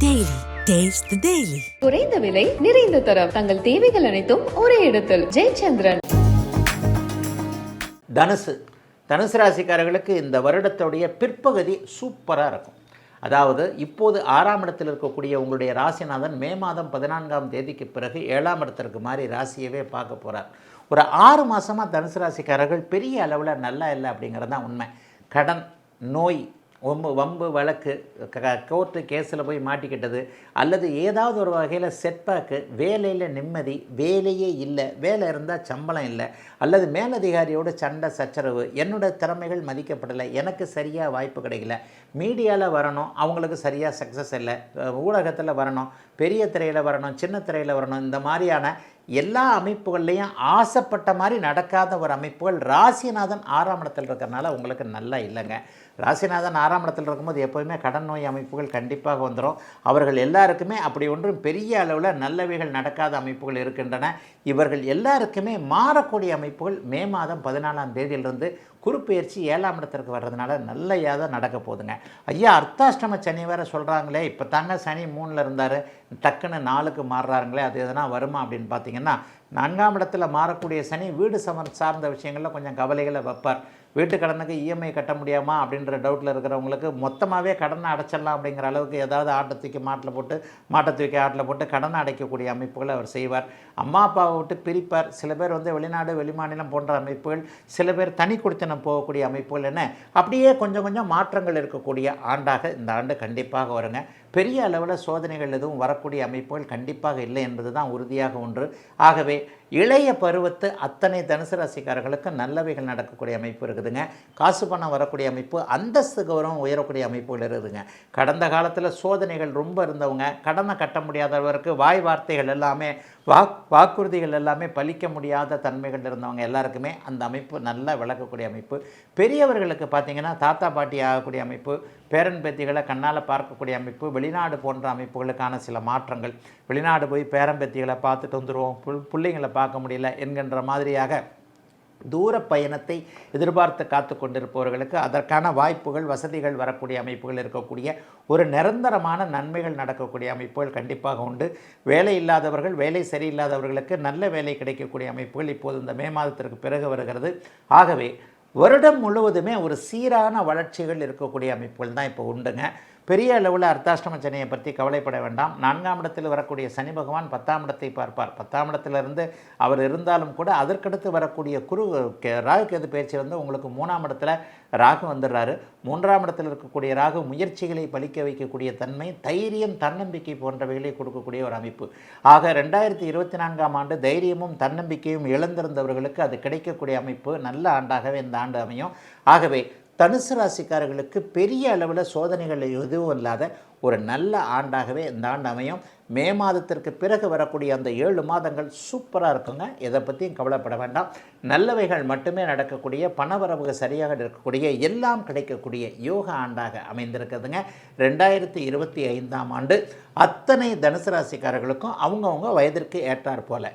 Daily. Taste the Daily. குறைந்த விலை நிறைந்த தரம். தங்கள் தேவைகள் அனைத்தும் ஒரே இடத்தில். ஜெயச்சந்திரன். தனுசு. தனுசு ராசிக்காரர்களுக்கு இந்த வருடத்துடைய பிற்பகுதி சூப்பராக இருக்கும். அதாவது இப்போது ஆறாம் இடத்தில் இருக்கக்கூடிய உங்களுடைய ராசிநாதன் மே மாதம் பதினான்காம் தேதிக்கு பிறகு ஏழாம் இடத்திற்கு மாறி ராசியவே பார்க்க போகிறார் ஒரு ஆறு மாதமாக தனுசு ராசிக்காரர்கள் பெரிய அளவில் நல்லா இல்லை அப்படிங்கிறது தான் உண்மை. கடன் நோய் வம்பு வம்பு வழக்கு க- கோர்ட்டு கேஸில் போய் மாட்டிக்கிட்டது. அல்லது ஏதாவது ஒரு வகையில் செட்பேக்கு வேலையில் நிம்மதி வேலையே இல்லை வேலை இருந்தால் சம்பளம் இல்லை அல்லது மேலதிகாரியோட சண்டை சச்சரவு என்னோட திறமைகள் மதிக்கப்படலை எனக்கு சரியாக வாய்ப்பு கிடைக்கல மீடியாவில் வரணும் அவங்களுக்கு சரியாக சக்ஸஸ் இல்லை ஊடகத்தில் வரணும் பெரிய திரையில் வரணும் சின்ன திரையில் வரணும் இந்த மாதிரியான எல்லா அமைப்புகள்லையும் ஆசைப்பட்ட மாதிரி நடக்காத ஒரு அமைப்புகள் ராசிநாதன் ஆறாம் இடத்தில் இருக்கிறனால உங்களுக்கு நல்லா இல்லைங்க. ராசிநாதன் ஆறாம் இடத்தில் இருக்கும்போது எப்போயுமே கடன் நோய் அமைப்புகள் கண்டிப்பாக வந்துடும் அவர்கள் எல்லாருக்குமே அப்படி ஒன்றும் பெரிய அளவில் நல்லவைகள் நடக்காத அமைப்புகள் இருக்கின்றன. இவர்கள் எல்லாருக்குமே மாறக்கூடிய அமைப்புகள் மே மாதம் பதினாலாம் தேதியிலிருந்து குறுப்பெயர்ச்சி ஏழாம் இடத்திற்கு வர்றதுனால நல்லையாக தான் நடக்க போகுதுங்க. ஐயா அர்த்தாஷ்டம சனி வேற சொல்கிறாங்களே இப்போ தாங்க சனி மூணில் இருந்தார். டக்குன்னு நாலுக்கு மாறுறாருங்களே அது எதனா வருமா அப்படின்னு பார்த்தீங்கன்னா பார்த்தீங்கன்னா நான்காம் இடத்துல மாறக்கூடிய சனி வீடு சமர் சார்ந்த விஷயங்களில் கொஞ்சம் கவலைகளை வைப்பார். வீட்டு கடனுக்கு இஎம்ஐ கட்ட முடியாமா அப்படின்ற டவுட்டில் இருக்கிறவங்களுக்கு மொத்தமாகவே கடனை அடைச்சிடலாம் அப்படிங்கிற அளவுக்கு ஏதாவது ஆட்டை தூக்கி மாட்டில் போட்டு மாட்டை தூக்கி ஆட்டில் போட்டு கடனை அடைக்கக்கூடிய அமைப்புகளை அவர் செய்வார். அம்மா அப்பாவை விட்டு பிரிப்பார். சில பேர் வந்து வெளிநாடு வெளிமாநிலம் போன்ற அமைப்புகள் சில பேர் தனி குடித்தனம் போகக்கூடிய அமைப்புகள் என்ன அப்படியே கொஞ்சம் கொஞ்சம் மாற்றங்கள் இருக்கக்கூடிய ஆண்டாக இந்த ஆண்டு கண்டிப்பாக வருங்க. பெரிய அளவில் சோதனைகள் எதுவும் வரக்கூடிய அமைப்புகள் கண்டிப்பாக இல்லை என்பது தான் உறுதியாக ஒன்று. ஆகவே fare இளைய பருவத்து அத்தனை தனுசு ராசிக்காரர்களுக்கு நல்லவைகள் நடக்கக்கூடிய அமைப்பு இருக்குதுங்க. காசு பணம் வரக்கூடிய அமைப்பு அந்தஸ்து கௌரவம் உயரக்கூடிய அமைப்புகள் இருக்குதுங்க. கடந்த காலத்தில் சோதனைகள் ரொம்ப இருந்தவங்க. கடனை கட்ட முடியாதவருக்கு வாய் வார்த்தைகள் எல்லாமே வாக் வாக்குறுதிகள் எல்லாமே பலிக்க முடியாத தன்மைகள் இருந்தவங்க எல்லாருக்குமே அந்த அமைப்பு நல்லா விளக்கக்கூடிய அமைப்பு. பெரியவர்களுக்கு பார்த்தீங்கன்னா தாத்தா பாட்டி ஆகக்கூடிய அமைப்பு பேரன் பேத்திகளை கண்ணால் பார்க்கக்கூடிய அமைப்பு வெளிநாடு போன்ற அமைப்புகளுக்கான சில மாற்றங்கள். வெளிநாடு போய் பேரன்பத்திகளை பார்த்துட்டு வந்துடுவோம் புள் பிள்ளைங்களை பார்க்க முடியல என்கின்ற மாதிரியாக தூர பயணத்தை எதிர்பார்த்து காத்து கொண்டிருப்பவர்களுக்கு அதற்கான வாய்ப்புகள் வசதிகள் வரக்கூடிய அமைப்புகள் இருக்கக்கூடிய ஒரு நிரந்தரமான நன்மைகள் நடக்கக்கூடிய அமைப்புகள் கண்டிப்பாக உண்டு. வேலை இல்லாதவர்கள் வேலை சரியில்லாதவர்களுக்கு நல்ல வேலை கிடைக்கக்கூடிய அமைப்புகள் இப்போது இந்த மே மாதத்திற்கு பிறகு வருகிறது. ஆகவே வருடம் முழுவதுமே ஒரு சீரான வளர்ச்சிகள் இருக்கக்கூடிய அமைப்புகள் தான் இப்போ உண்டுங்க. பெரிய அளவில் அர்த்தாஷ்டம சனியை பற்றி கவலைப்பட வேண்டாம். நான்காம் இடத்தில் வரக்கூடிய சனி பகவான் பத்தாம் இடத்தை பார்ப்பார். பத்தாம் இடத்திலிருந்து அவர் இருந்தாலும் கூட அதற்கடுத்து வரக்கூடிய குரு ராகு கேது பயிற்சி வந்து உங்களுக்கு மூணாம் இடத்துல ராகு வந்துடுறாரு. மூன்றாம் இடத்தில் இருக்கக்கூடிய ராகு முயற்சிகளை பலிக்க வைக்கக்கூடிய தன்மை தைரியம் தன்னம்பிக்கை போன்றவைகளை கொடுக்கக்கூடிய ஒரு அமைப்பு. ஆக ரெண்டாயிரத்தி இருபத்தி நான்காம் ஆண்டு தைரியமும் தன்னம்பிக்கையும் இழந்திருந்தவர்களுக்கு அது கிடைக்கக்கூடிய அமைப்பு. நல்ல ஆண்டாகவே இந்த ஆண்டு அமையும். ஆகவே தனுசு ராசிக்காரர்களுக்கு பெரிய அளவில் சோதனைகள் எதுவும் இல்லாத ஒரு நல்ல ஆண்டாகவே இந்த ஆண்டு அமையும். மே மாதத்திற்கு பிறகு வரக்கூடிய அந்த ஏழு மாதங்கள் சூப்பராக இருக்குங்க. எதை பற்றியும் கவலைப்பட வேண்டாம். நல்லவைகள் மட்டுமே நடக்கக்கூடிய பணவரவு சரியாக இருக்கக்கூடிய எல்லாம் கிடைக்கக்கூடிய யோக ஆண்டாக அமைந்திருக்குதுங்க. ரெண்டாயிரத்தி இருபத்தி ஐந்தாம் ஆண்டு அத்தனை தனுசு ராசிக்காரர்களுக்கும் அவங்கவுங்க வயதிற்கு ஏற்றாற் போல.